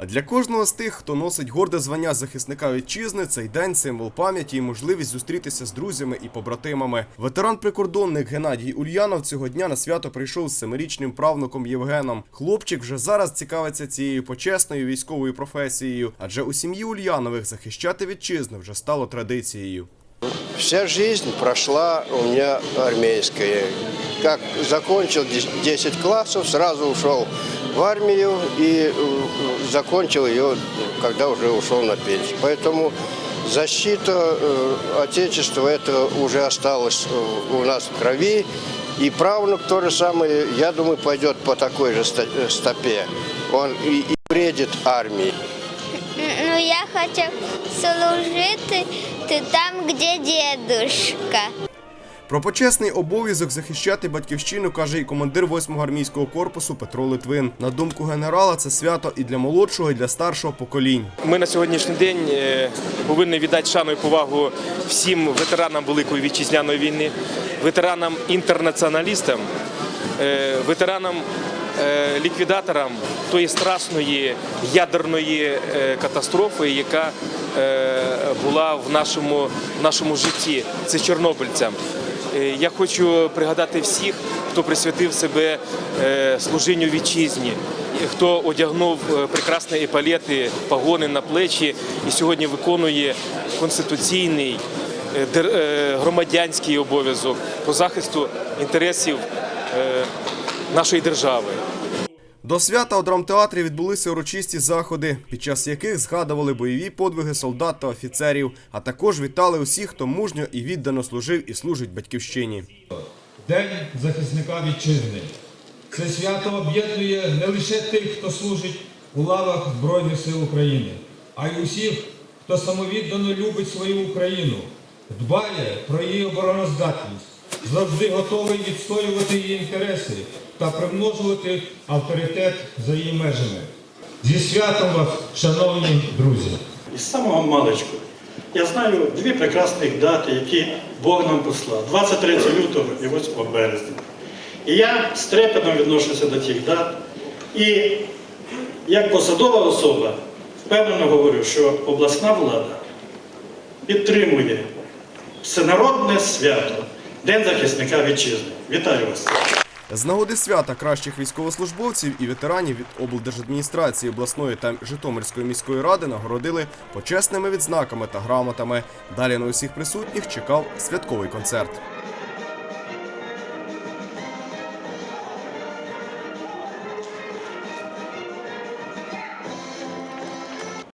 А для кожного з тих, хто носить горде звання захисника вітчизни, цей день символ пам'яті і можливість зустрітися з друзями і побратимами. Ветеран-прикордонник Геннадій Ульянов цього дня на свято прийшов з семирічним правнуком Євгеном. Хлопчик вже зараз цікавиться цією почесною військовою професією, адже у сім'ї Ульянових захищати вітчизну вже стало традицією. Вся жизнь прошла у меня армейская. Как закончил 10 классов, сразу ушел в армию и э, закончил ее, когда уже ушел на пенсию. Поэтому защита э, Отечества, это уже осталось э, у нас в крови. И правнук то же самое, я думаю, пойдет по такой же стопе. Он и, и вредит армии. Ну, я хочу служити ти там, де дедушка. Про почесний обов'язок захищати батьківщину каже і командир 8-го армійського корпусу Петро Литвин. На думку генерала, це свято і для молодшого, і для старшого поколінь. Ми на сьогоднішній день е, повинні віддати шану і повагу всім ветеранам Великої вітчизняної війни, ветеранам інтернаціоналістам, е, ветеранам е, ліквідаторам тої страшної ядерної катастрофи, яка була в нашому, в нашому житті. Це чорнобильцям. Е, Я хочу пригадати всіх, хто присвятив себе е, служінню вітчизні, хто одягнув е, прекрасні епалети, погони на плечі і сьогодні виконує конституційний громадянський обов'язок по захисту інтересів нашої держави. До свята у драмтеатрі відбулися урочисті заходи, під час яких згадували бойові подвиги солдат та офіцерів, а також вітали усіх, хто мужньо і віддано служив і служить батьківщині. День захисника вітчизни. Це свято об'єднує не лише тих, хто служить у лавах Збройних сил України, а й усіх, хто самовіддано любить свою Україну, дбає про її обороноздатність, завжди готовий відстоювати її інтереси та примножувати авторитет за її межами. Зі святом вас, шановні друзі! Із самого маличку. Я знаю дві прекрасних дати, які Бог нам послав 23 лютого і 8 березня. І я з трепетом відношуся до тих дат. І як посадова особа впевнено говорю, що обласна влада підтримує всенародне свято День захисника вітчизни. Вітаю вас! З нагоди свята кращих військовослужбовців і ветеранів від облдержадміністрації обласної та Житомирської міської ради нагородили почесними відзнаками та грамотами. Далі на усіх присутніх чекав святковий концерт.